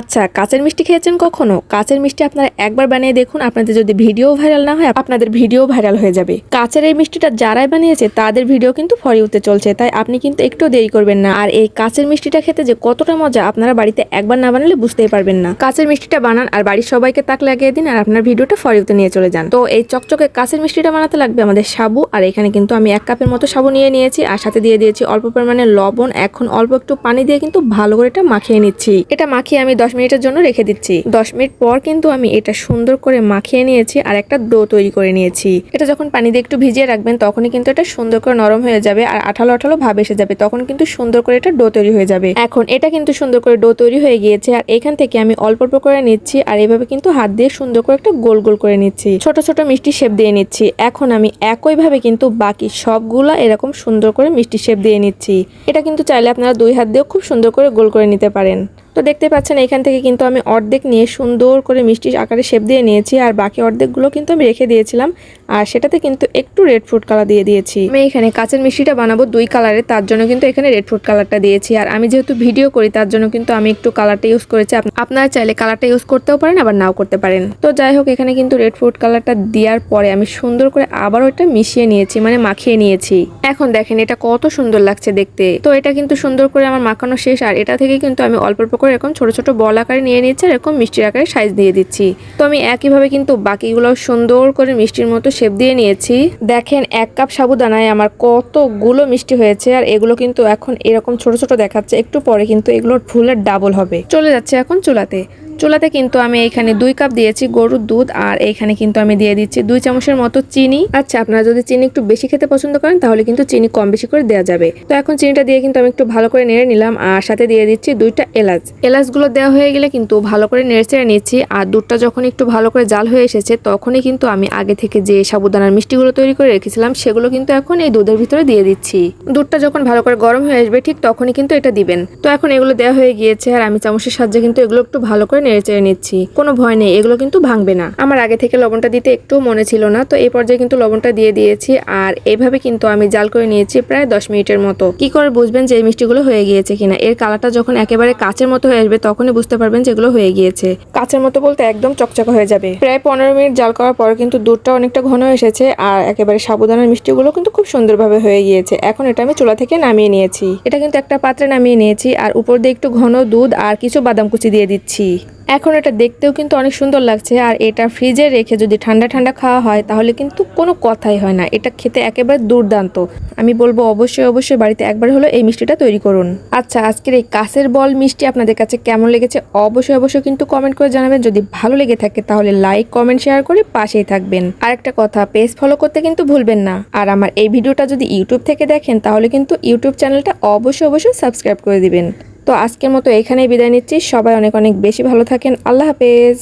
আচ্ছা কাঁচের মিষ্টি খেয়েছেন কখনো? কাঁচের মিষ্টি আপনারা একবার বানিয়ে দেখুন, আপনাদের যদি ভিডিও ভাইরাল না হয়, আপনাদের ভিডিও ভাইরাল হয়ে যাবে। কাঁচের এই মিষ্টিটা যারাই বানিয়েছে, তাদের ভিডিও কিন্তু ফরি উঠতে চলছে, তাই আপনি কিন্তু একটু দেরি করবেন না। আর এই কাঁচের মিষ্টিটা খেতে যে কতটা মজা, আপনারা বাড়িতে একবার না বানালে বুঝতেই পারবেন না। কাঁচের মিষ্টিটা বানান আর বাড়ির সবাইকে তাক লাগিয়ে দিন আর আপনার ভিডিওটা ফরি উঠতে নিয়ে চলে যান। তো এই চকচকে কাঁচের মিষ্টিটা বানাতে লাগবে আমাদের সাবু, আর এখানে কিন্তু আমি এক কাপের মতো সাবু নিয়ে নিয়েছি, আর সাথে দিয়ে দিয়েছি অল্প পরিমাণে লবণ। এখন অল্প একটু পানি দিয়ে কিন্তু ভালো করে এটা মাখিয়ে নিচ্ছি। এটা মাখিয়ে আমি দশ মিনিটের জন্য রেখে দিচ্ছি। দশ মিনিট পর কিন্তু আমি এটা সুন্দর করে মাখিয়ে নিয়েছি আর একটা ডো তৈরি করে নিয়েছি। এটা যখন পানি দিয়ে একটু ভিজিয়ে রাখবেন, তখনই কিন্তু এটা সুন্দর করে নরম হয়ে যাবে আর আঠালো আঠালো ভাব এসে যাবে। তখন কিন্তু সুন্দর করে এটা ডো তৈরি হয়ে যাবে। এখন এটা কিন্তু সুন্দর করে ডো তৈরি হয়ে গিয়েছে আর এখান থেকে আমি অল্প অল্প করে নিচ্ছি আর এভাবে কিন্তু হাত দিয়ে সুন্দর করে একটা গোল গোল করে নিচ্ছি। ছোট ছোট মিষ্টি শেপ দিয়ে নিচ্ছি। এখন আমি একইভাবে কিন্তু বাকি সবগুলা এরকম সুন্দর করে মিষ্টি শেপ দিয়ে নিচ্ছি। এটা কিন্তু চাইলে আপনারা দুই হাত দিয়েও খুব সুন্দর করে গোল করে নিতে পারেন। তো দেখতে পাচ্ছেন, এখান থেকে কিন্তু আমি অর্ধেক নিয়ে সুন্দর করে মিষ্টি আকারে শেপ দিয়ে নিয়েছি, আর বাকি অর্ধেকগুলো কিন্তু আমি রেখে দিয়েছিলাম, আর সেটাতে কিন্তু একটু রেড ফ্রুট কালার দিয়ে দিয়েছি। আমি এখানে কাঁচের মিষ্টিটা বানাবো দুই কালারের তার জন্য কিন্তু এখানে রেড ফ্রুট কালারটা দিয়েছি, আর আমি যেহেতু ভিডিও করি, তার জন্য কিন্তু আমি একটু কালারটা ইউজ করেছি। আপ- আপনারা চাইলে কালারটা ইউজ করতেও পারেন, আবার নাও করতে পারেন। তো যাই হোক, এখানে কিন্তু রেড ফ্রুট কালারটা দেওয়ার পরে আমি সুন্দর করে আবার ওটা মিশিয়ে নিয়েছি মানে মাখিয়ে নিয়েছি। এখন দেখেন এটা কত সুন্দর লাগছে দেখতে। তো এটা কিন্তু সুন্দর করে আমার মাখানো শেষ, আর এটা থেকে কিন্তু আমি অল্প অল্প করে এরকম ছোট ছোট বল আকারে নিয়ে নিচ্ছে আর এরকম মিষ্টির আকারে সাইজ দিয়ে দিচ্ছি। তো আমি একইভাবে কিন্তু বাকিগুলো সুন্দর করে মিষ্টির মতো শেপ দিয়ে নিয়েছি। দেখেন, এক কাপ সাবুদানায় আমার কতগুলো মিষ্টি হয়েছে আর এগুলো কিন্তু এখন এরকম ছোট ছোট দেখাচ্ছে, একটু পরে কিন্তু এগুলোর ফুলের ডাবল হবে। চলে যাচ্ছে এখন চুলাতে। চুলাতে কিন্তু আমি এখানে দুই কাপ দিয়েছি গরুর দুধ আর এইখানে কিন্তু আমি দিয়ে দিচ্ছি দুই চামচের মতো চিনি। আচ্ছা আপনারা যদি চিনি একটু বেশি খেতে পছন্দ করেন, তাহলে কিন্তু চিনি কম বেশি করে দেওয়া যাবে। তো এখন চিনিটা দিয়ে কিন্তু আমি একটু ভালো করে নেড়ে নিলাম আর সাথে দিয়ে দিচ্ছি দুইটা এলাচ। এলাচগুলো দেওয়া হয়ে গেলে কিন্তু ভালো করে নেড়ে চেড়ে নিচ্ছি আর দুধটা যখন একটু ভালো করে জাল হয়ে এসেছে, তখনই কিন্তু আমি আগে থেকে যে সাবুদানার মিষ্টিগুলো তৈরি করে রেখেছিলাম, সেগুলো কিন্তু এখন এই দুধের ভিতরে দিয়ে দিচ্ছি। দুধটা যখন ভালো করে গরম হয়ে আসবে, ঠিক তখনই কিন্তু এটা দিবেন। তো এখন এগুলো দেওয়া হয়ে গিয়েছে আর আমি চামচের সাহায্যে কিন্তু এগুলো একটু ভালো করে নেড়ে চেড়ে নিচ্ছি। কোনো ভয় নেই, এগুলো কিন্তু ভাঙবে না। আমার আগে থেকে লবণটা দিতে একটু মনে ছিল না, তো এই পর্যায়ে কিন্তু লবণটা দিয়ে দিয়েছি আর এইভাবে কিন্তু আমি জাল করে নিয়েছি প্রায় দশ মিনিটের মতো। কি করে বুঝবেন যে এই মিষ্টিগুলো হয়ে গিয়েছে কিনা? এর কালারটা যখন একেবারে কাঁচের মতো হয়ে আসবে, তখনই বুঝতে পারবেন যে এগুলো হয়ে গিয়েছে। কাঁচের মতো বলতে একদম চকচকে হয়ে যাবে। প্রায় পনেরো মিনিট জাল করার পর কিন্তু দুধটা অনেকটা ঘন এসেছে আর একেবারে সাবুদানার মিষ্টিগুলো কিন্তু খুব সুন্দরভাবে হয়ে গিয়েছে। এখন এটা আমি চুলা থেকে নামিয়ে নিয়েছি। এটা কিন্তু একটা পাত্রে নামিয়ে নিয়েছি আর উপর দিয়ে একটু ঘন দুধ আর কিছু বাদাম কুচি দিয়ে দিচ্ছি। এখন এটা দেখতেও কিন্তু অনেক সুন্দর লাগছে, আর এটা ফ্রিজে রেখে যদি ঠান্ডা ঠান্ডা খাওয়া হয়, তাহলে কিন্তু কোনো কথাই হয় না। এটা খেতে একেবারে দুর্দান্ত। আমি বলব অবশ্যই অবশ্যই বাড়িতে একবার হলো এই মিষ্টিটা তৈরি করুন। আচ্ছা আজকের এই কাছের বল মিষ্টি আপনাদের কাছে কেমন লেগেছে অবশ্যই অবশ্যই কিন্তু কমেন্ট করে জানাবেন। যদি ভালো লেগে থাকে, তাহলে লাইক, কমেন্ট, শেয়ার করে পাশেই থাকবেন। আর একটা কথা, পেজ ফলো করতে কিন্তু ভুলবেন না। আর আমার এই ভিডিওটা যদি ইউটিউব থেকে দেখেন, তাহলে কিন্তু ইউটিউব চ্যানেলটা অবশ্যই অবশ্যই সাবস্ক্রাইব করে দিবেন। তো আজকের মতো এখানেই বিদায় নিচ্ছি। সবাই অনেক অনেক বেশি ভালো থাকেন। আল্লাহ হাফেজ।